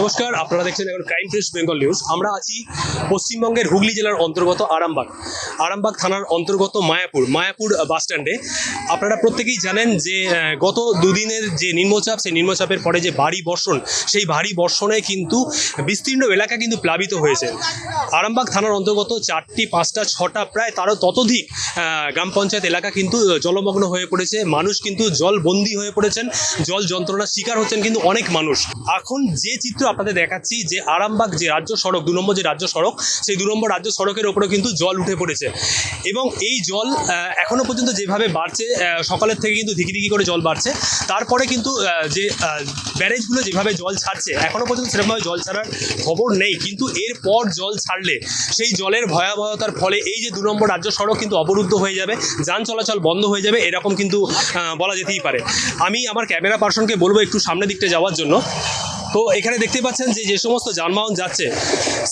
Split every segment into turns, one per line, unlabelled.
নমস্কার, আপনারা দেখছেন এখন ক্রাইম প্রেস বেঙ্গল নিউজ আমরা আছি পশ্চিমবঙ্গের হুগলি জেলার অন্তর্গত আরামবাগ। আরামবাগ থানার অন্তর্গত মায়াপুর মায়াপুর বাস স্ট্যান্ডে। আপনারা প্রত্যেকেই জানেন যে গত দুদিনের যে নিম্নচাপ, সেই নিম্নচাপের পরে যে ভারী বর্ষণ, সেই ভারী বর্ষণে কিন্তু বিস্তীর্ণ এলাকা কিন্তু প্লাবিত হয়েছে। আরামবাগ থানার অন্তর্গত চারটি, পাঁচটা, ছটা প্রায় তারও ততোধিক গ্রাম পঞ্চায়েত এলাকা কিন্তু জলমগ্ন হয়ে পড়েছে। মানুষ কিন্তু জলবন্দী হয়ে পড়েছেন। জল যন্ত্রণার শিকার হচ্ছেন কিন্তু অনেক মানুষ। এখন যে চিত্র আপনাদের দেখাচ্ছি যে আরামবাগ যে রাজ্য সড়ক, দু নম্বর যে রাজ্য সড়ক, সেই দু নম্বর রাজ্য সড়কের ওপরে কিন্তু জল উঠে পড়েছে। এবং এই জল এখনও পর্যন্ত যেভাবে বাড়ছে সকালের থেকে কিন্তু ধিকি ধিকি করে জল বাড়ছে। তারপরে কিন্তু যে ব্যারেজগুলো যেভাবে জল ছাড়ছে এখনও পর্যন্ত সেরকমভাবে জল ছাড়ার খবর নেই। কিন্তু এরপর জল ছাড়লে সেই জলের ভয়াবহতার ফলে এই যে দু নম্বর রাজ্য সড়ক কিন্তু অবরুদ্ধ হয়ে যাবে, যান চলাচল বন্ধ হয়ে যাবে, এরকম কিন্তু বলা যেতেই পারে। আমি আমার ক্যামেরা পার্সনকে বলব একটু সামনের দিকটা যাওয়ার জন্য। তো এখানে দেখতে পাচ্ছেন যে যে সমস্ত যানবাহন যাচ্ছে,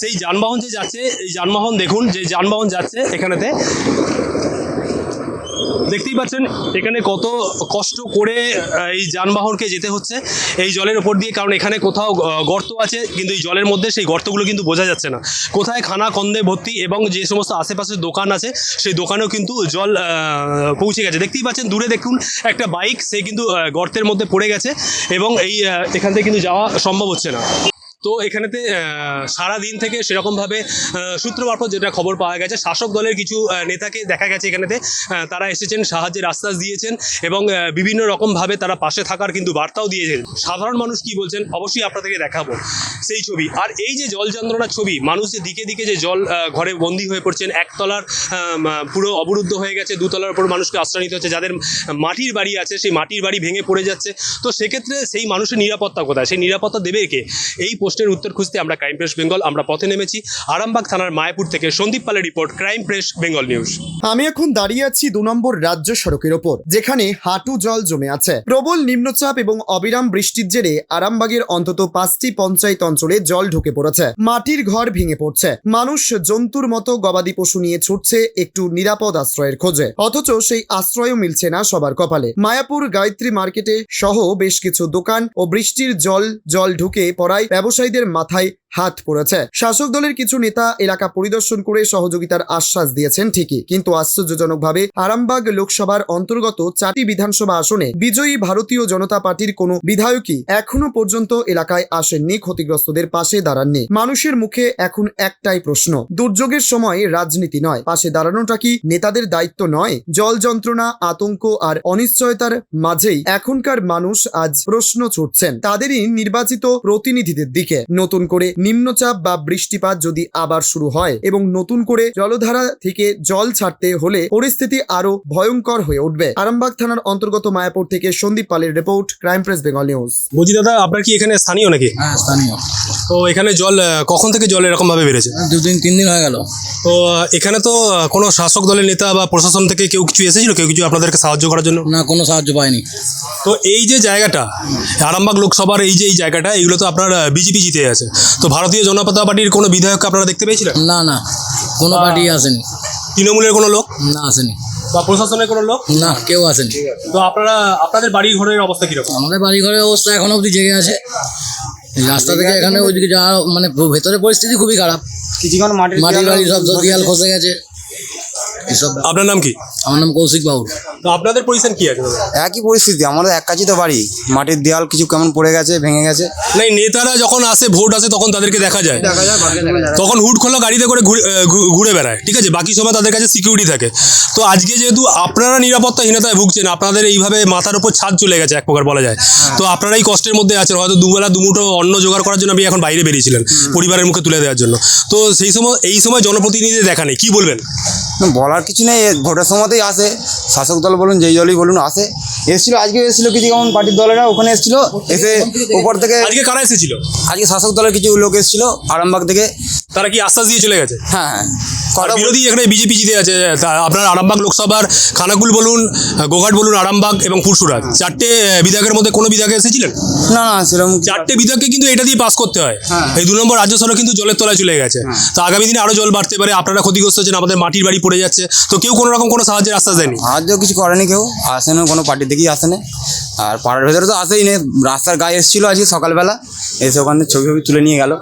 সেই যানবাহন যে যাচ্ছে, এই যানবাহন দেখুন, যে যানবাহন যাচ্ছে এখানেতে দেখতেই পাচ্ছেন, এখানে কত কষ্ট করে এই যানবাহনকে যেতে হচ্ছে এই জলের ওপর দিয়ে। কারণ এখানে কোথাও গর্ত আছে, কিন্তু এই জলের মধ্যে সেই গর্তগুলো কিন্তু বোঝা যাচ্ছে না। কোথায় খানা, কন্দে ভর্তি এবং যে সমস্ত আশেপাশের দোকান আছে, সেই দোকানেও কিন্তু জল পৌঁছে গেছে। দেখতেই পাচ্ছেন, দূরে দেখুন, একটা বাইক, সে কিন্তু গর্তের মধ্যে পড়ে গেছে এবং এই এখান থেকে কিন্তু যাওয়া সম্ভব হচ্ছে না। তো এখানেতে সারা দিন থেকে সেরকমভাবে সূত্র মারফত যেটা খবর পাওয়া গেছে। শাসক দলের কিছু নেতাকে দেখা গেছে এখানেতে। তারা এসেছেন, সাহায্যের আশ্বাস দিয়েছেন এবং বিভিন্ন রকমভাবে তারা পাশে থাকার কিন্তু বার্তাও দিয়েছেন। সাধারণ মানুষ কি বলছেন? অবশ্যই আপনাদেরকে দেখাবো সেই ছবি। আর এই যে জল যন্ত্রণার ছবি, মানুষ যে দিকে দিকে যে জল ঘরে বন্দি হয়ে পড়ছেন, একতলার পুরো অবরুদ্ধ হয়ে গেছে, দুতলার উপর মানুষকে আশ্রয় নিতে হচ্ছে। যাদের মাটির বাড়ি আছে, সেই মাটির বাড়ি ভেঙে পড়ে যাচ্ছে। তো সেক্ষেত্রে সেই মানুষের নিরাপত্তা কোথায়? সেই নিরাপত্তা দেবে কে? এই প্রশ্নের উত্তর খুঁজতে আমরা ক্রাইম প্রেস বেঙ্গল আমরা পথে নেমেছি। আরামবাগ থানার মায়াপুর থেকে সন্দীপ পালের report Crime Press Bengal News
আমি এখন দাঁড়িয়ে আছি দু নম্বর রাজ্য সড়কের ওপর, যেখানে হাঁটু জল জমে আছে। প্রবল নিম্নচাপ এবং অবিরাম বৃষ্টির জেরে আরামবাগের অন্তত পাঁচটি পঞ্চায়েত অঞ্চলে জল ঢুকে পড়েছে। মাটির ঘর ভেঙে পড়ছে। মানুষ জন্তুর মতো গবাদি পশু নিয়ে ছুটছে একটু নিরাপদ আশ্রয়ের খোঁজে। অথচ সেই আশ্রয়ও মিলছে না সবার কপালে। মায়াপুর গায়ত্রী মার্কেটে সহ বেশ কিছু দোকান ও বৃষ্টির জল জল ঢুকে পড়ায় ব্যবসায়ীদের মাথায় হাত পড়েছে। শাসক দলের কিছু নেতা এলাকা পরিদর্শন করে সহযোগিতার আশ্বাস দিয়েছেন ঠিকই। কিন্তু আশ্চর্যজনকভাবে আরামবাগ লোকসভার অন্তর্গত চারটি বিধানসভা আসনে বিজয়ী ভারতীয় জনতা পার্টির কোনো বিধায়কই এখনও পর্যন্ত এলাকায় আসেননি, ক্ষতিগ্রস্তদের পাশে দাঁড়াননি। মানুষের মুখে এখন একটাই প্রশ্ন, দুর্যোগের সময় রাজনীতি নয়। পাশে দাঁড়ানোটা কি নেতাদের দায়িত্ব নয়? জল যন্ত্রণা, আতঙ্ক আর অনিশ্চয়তার মাঝেই এখনকার মানুষ আজ প্রশ্ন ছুটছেন। তাদেরই নির্বাচিত প্রতিনিধিদের দিকে। নতুন করে নিম্নচাপ বা বৃষ্টিপাত যদি আবার শুরু হয় এবং নতুন করে জলধারা থেকে জল ছাড়তে হলে পরিস্থিতি আরও ভয়ঙ্কর হয়ে উঠবে। আরামবাগ থানার অন্তর্গত মায়াপুর থেকে সন্দীপ পালের report Crime Press Bengal News.
বলছি দাদা আপনার কি এখানে স্থানীয় নাকি?
হ্যাঁ স্থানীয়।
তো এখানে জল কখন থেকে জল এরকম ভাবে বেড়েছে
দুদিন তিন দিন হয়ে গেল।
তো এখানে তো কোনো শাসক দলের নেতা বা প্রশাসন থেকে কেউ কিছু এসেছিল? কেউ কিছু আপনাদেরকে সাহায্য করার জন্য?
না কোনো সাহায্য পায়নি।
তো এই যে জায়গাটা আরামবাগ লোকসভার এই যে এই জায়গাটা এগুলো তো আপনার বিজেপি জিতে আছে। তো ভারতীয় জনতা পার্টির কোনো বিধায়ককে আপনারা দেখতে পেয়েছিলেন?
না না। কোনো পার্টি আসেনি।
তৃণমূলের কোনো লোক?
না আসেনি।
বা প্রশাসনের কোনো লোক?
না কেউ আসেনি।
তো আপনারা আপনাদের বাড়ি ঘরের অবস্থা কীরকম?
আমাদের বাড়ি ঘরের অবস্থা এখনও অবধি জেগে আছে। রাস্তা থেকে এখানে ওইদিকে যাওয়া মানে ভেতরে পরিস্থিতি খুবই খারাপ।
কিছুক্ষণ মাটির
মাটির বাড়ি সব দেয়াল খসে গেছে। এসব
আপনার নাম কি?
আমার নাম কৌশিক বাবু।
তো আপনাদের পজিশন কি আছে? দাদা?
একই পরিস্থিতি আমাদের এক কাজই তো বাড়ি। মাটির দেওয়াল কিছু কেমন পড়ে গেছে ভেঙে গেছে।
না এই নেতারা যখন আসে ভোট আসে তখন তাদেরকে দেখা যায়। তখন হুট খোলা গাড়িতে করে ঘুরে আহ, ঘু- ঘুরে বেড়ায় ঠিক আছে? বাকি সময় তাদের কাছে সিকিউরিটি থাকে। তো আজকে যেহেতু আপনারা নিরাপত্তাহীনতায় ভুগছেন আপনাদের এইভাবে মাথার উপর ছাদ চলে গেছে এক প্রকার বলা যায়। তো আপনারাই কষ্টের মধ্যে আছেন। হয়তো দুবেলা দুমুঠো অন্ন জোগাড় করার জন্য আপনি এখন বাইরে বেরিয়েছিলেন পরিবারের মুখে তুলে দেওয়ার জন্য। তো সেই সময় এই সময় জনপ্রতিনিধি দেখা নেই। কি বলবেন?
বলার কিছু নেই ভোটের সময়তেই আসে। শাসক দল বলুন যেই দলই বলুন আসে। এসেছিল আজকে এসেছিল কিছু কেমন পার্টির দলেরা ওখানে এসেছিল এসে উপর থেকে
আজকে কারা এসেছিল?
আজকে শাসক দলের কিছু লোক এসেছিল আরামবাগ থেকে।
তারা কি আশ্বাস দিয়ে চলে গেছে?
হ্যাঁ হ্যাঁ।
বিরোধী এখানে বিজেপি জিতে আছে আপনার আরামবাগ লোকসভার খানাকুল বলুন গোঘাট বলুন আরামবাগ এবং পুরসুরাট চারটে বিধায়কের মধ্যে কোনো বিধায়ক এসেছিলেন?
না না সেরকম
চারটে বিধায়ককে কিন্তু এটা দিয়ে পাস করতে হয়।
হ্যাঁ।
এই দু নম্বর রাজ্য সড়ক কিন্তু জলের তলায় চলে গেছে। তো আগামী দিনে আরও জল বাড়তে পারে আপনারা ক্ষতিগ্রস্ত হচ্ছেন আমাদের মাটির বাড়ি পড়ে পড়ে যাচ্ছে। তো কেউ কোনো রকম কোনো সাহায্যের আশ্বাস দেয়নি?
সাহায্য কিছু করেনি কেউ আসেনি কোনো পার্টি থেকেই আসেনি। আর পাড়ার ভেতরে তো আসেই নেই রাস্তার গায়ে এসেছিল আজকে সকালবেলা এসে ওখানে ছবি ছবি তুলে নিয়ে গেল।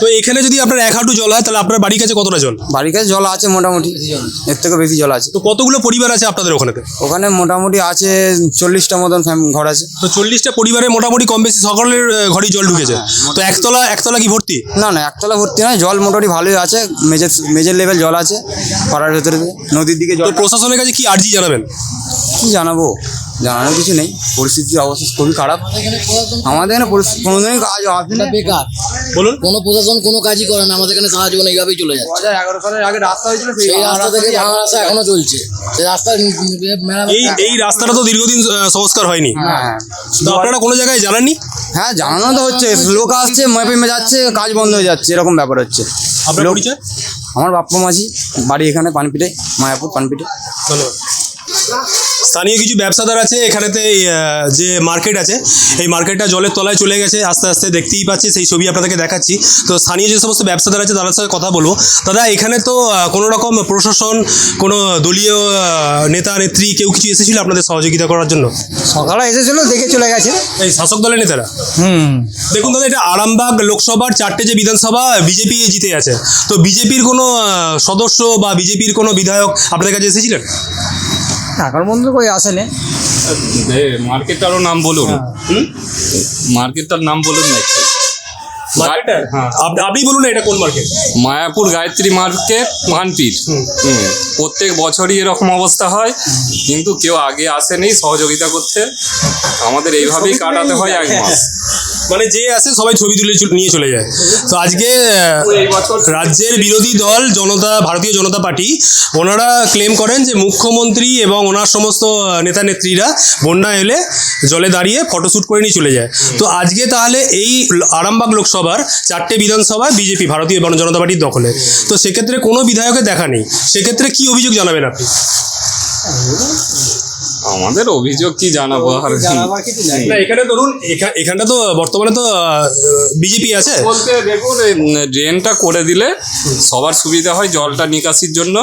তো এখানে যদি আপনার এক হাঁটু জল হয় তাহলে আপনার বাড়ির কাছে কতটা জল?
বাড়ির কাছে জল আছে মোটামুটি এর থেকে বেশি জল আছে।
তো কতগুলো পরিবার আছে আপনাদের ওখানেতে?
ওখানে মোটামুটি আছে চল্লিশটা মতন ফ্যাম- ঘর আছে।
তো চল্লিশটা পরিবারে মোটামুটি কম বেশি সকলের ঘরেই জল ঢুকেছে। তো একতলা একতলা কি ভর্তি?
না না একতলা ভর্তি নয় জল মোটামুটি ভালোই আছে মেজের মেজের লেভেল জল আছে পাড়ার ভেতরে নদীর দিকে জল
প্রশাসনের কাছে কি আর্জি জানাবেন?
কি জানাব? জানানোর কিছু নেই। পরিস্থিতির অবস্থা খুবই খারাপ। আমাদের এখানে পরিস্থিতি কোনোদিনই কাজ আসেনি
না। বেকার।
বলুন।
কোনো প্রশাসন কোনো কাজই করে না। আমাদের এখানে সাহায্য করে এইভাবেই চলে যাচ্ছে।
হাজার এগারো সালের আগে রাস্তা হয়েছিল
সেই রাস্তা থেকে ভাঙা রাস্তা এখনও চলছে। সেই রাস্তা
এই এই রাস্তাটা তো দীর্ঘদিন সংস্কার হয়নি।
হ্যাঁ।
তো আপনারা কোনো জায়গায় জানাননি?
হ্যাঁ জানানো তো হচ্ছে। লোক আসছে মেপে মে যাচ্ছে কাজ বন্ধ হয়ে যাচ্ছে এরকম ব্যাপার হচ্ছে।
আপনার পরিচয়?
আমার বাপ্পা মাঝি বাড়ি এখানে পানপিটে মায়াপুর পানপিটে।
ধন্যবাদ। স্থানীয় কিছু ব্যবসাদার আছে এখানেতে যে মার্কেট আছে এই মার্কেটটা জলের তলায় চলে গেছে আস্তে আস্তে দেখতেই পাচ্ছি সেই ছবি আপনাদেরকে দেখাচ্ছি। তো স্থানীয় যে সমস্ত ব্যবসাদার আছে তাদের সাথে কথা বলব। দাদা এখানে তো কোনো রকম প্রশাসন কোনো দলীয় নেতা নেত্রী কেউ কিছু এসেছিল আপনাদের সহযোগিতা করার জন্য?
সকালে এসেছিল দেখে চলে গেছে।
এই শাসক দলের নেতারা?
হুম।
দেখুন দাদা এটা আরামবাগ লোকসভার চারটে যে বিধানসভা বিজেপি জিতে আছে। তো বিজেপির কোনো সদস্য বা বিজেপির কোনো বিধায়ক আপনাদের কাছে এসেছিলেন?
এখন বন্ধু কই আসেনি
এ, মার্কেটটারও নাম বলুন। মার্কেটটার নাম বলুন না একটু। হ্যাঁ।
আপ- আপনি বলুন এটা কোন মার্কেট?
মায়াপুর গায়ত্রী মার্কেট মানপীর। হুম। প্রত্যেক বছরই এরকম অবস্থা হয় কিন্তু কেউ আগে আসেনি সহযোগিতা করতে। আমাদের এইভাবেই কাটাতে হয় এক মাস।
মানে যে আসে সবাই ছবি তুলে নিয়ে চলে যায়। তো আজকে রাজ্যের বিরোধী দল জনতা, ভারতীয় জনতা পার্টি, ওনারা ক্লেম করেন যে মুখ্যমন্ত্রী এবং ওনার সমস্ত নেতা নেত্রীরা বন্যা এলে জলে দাঁড়িয়ে ফটোশ্যুট করে নিয়ে চলে যায়। তো আজকে তাহলে এই আরামবাগ লোকসভার চারটে বিধানসভা বিজেপি, ভারতীয় জন- জনতা পার্টির দখলে। তো সেক্ষেত্রে কোনো বিধায়কের দেখা নেই। সেক্ষেত্রে কি অভিযোগ জানাবেন আপনি?
আমাদের অভিযোগ কি জানাব আর
না এখানে ধরুন এখা- এখানটা তো বর্তমানে তো বিজেপি আছে।
বলতে দেখুন এই, ড্রেনটা করে দিলে সবার সুবিধা হয় জলটা নিকাশির জন্য।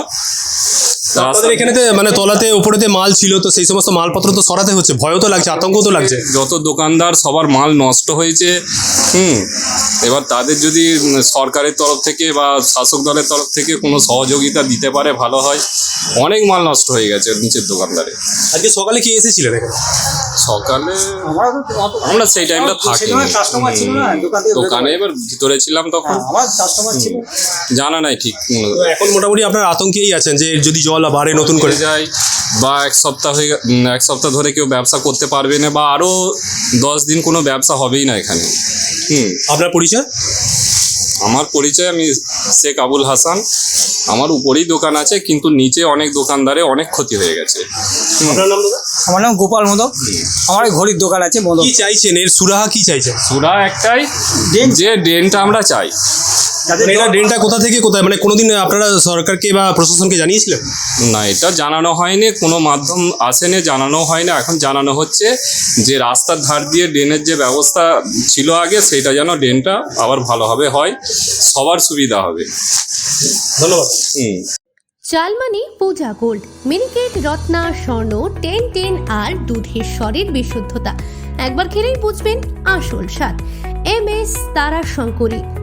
আপনাদের এখানেতে মানে তলাতে উপরেতে মাল ছিল তো সেই সমস্ত মালপত্র তো সরাতে হচ্ছে। ভয়ও তো লাগছে আতঙ্ক তো লাগছে।
যত দোকানদার সবার মাল নষ্ট হয়েছে হুম। এবার তাদের যদি সরকারের তরফ থেকে বা শাসক দলের তরফ থেকে কোনো সহযোগিতা দিতে পারে ভালো হয়। অনেক মাল নষ্ট হয়ে গেছে নিচের দোকানদারে।
আজকে সকালে কি এসেছিলেন এখানে?
সকালে আমরা সেই টাইমটা থাকি দোকানে এবার ভিতরে ছিলাম তখন।
আমার কাস্টমার ছিল।
জানা নাই ঠিক
এখন মোটামুটি আপনার আতঙ্কেই আছেন যে যদি জল বাড়ে নতুন করে।
যায় বা এক সপ্তাহ হয়ে এক সপ্তাহ ধরে কেউ ব্যবসা করতে পারবে না বা আরও দশ দিন কোনো ব্যবসা হবেই না এখানে। হুম।
আপনার পরিচয়?
আমার পরিচয় আমি শেখ আবুল হাসান। আমার উপরেই দোকান আছে কিন্তু নিচে অনেক দোকানদারে অনেক ক্ষতি হয়ে গেছে।
আপনার নাম দাদা?
আমার নাম গোপাল মদক। আমার এই ঘড়ির দোকান আছে মদক।
কি চাইছেন? এর সুরাহা কি চাইছেন?
সুরা একটাই যে ড্রেনটা আমরা চাই।
এটা ড্রেনটা কোথা থেকে কোথায়? মানে কোনোদিন আপনারা সরকারকে বা প্রশাসনকে জানিয়েছিলেন?
না এটা জানানো হয়নি কোনো মাধ্যম আসেনি জানানো হয় না এখন জানানো হচ্ছে যে রাস্তার ধার দিয়ে ড্রেনের যে ব্যবস্থা ছিল আগে সেটা যেন ড্রেনটা আবার ভালোভাবে হয় সবার সুবিধা হবে।
ধন্যবাদ।
হুম।
চালমানি পূজা গোল্ড মিনিকেট রত্না স্বর্ণ টেন টেন আর দুধের স্বরের বিশুদ্ধতা। একবার খেলেই বুঝবেন আসল স্বাদ। এম এস তারা শঙ্করী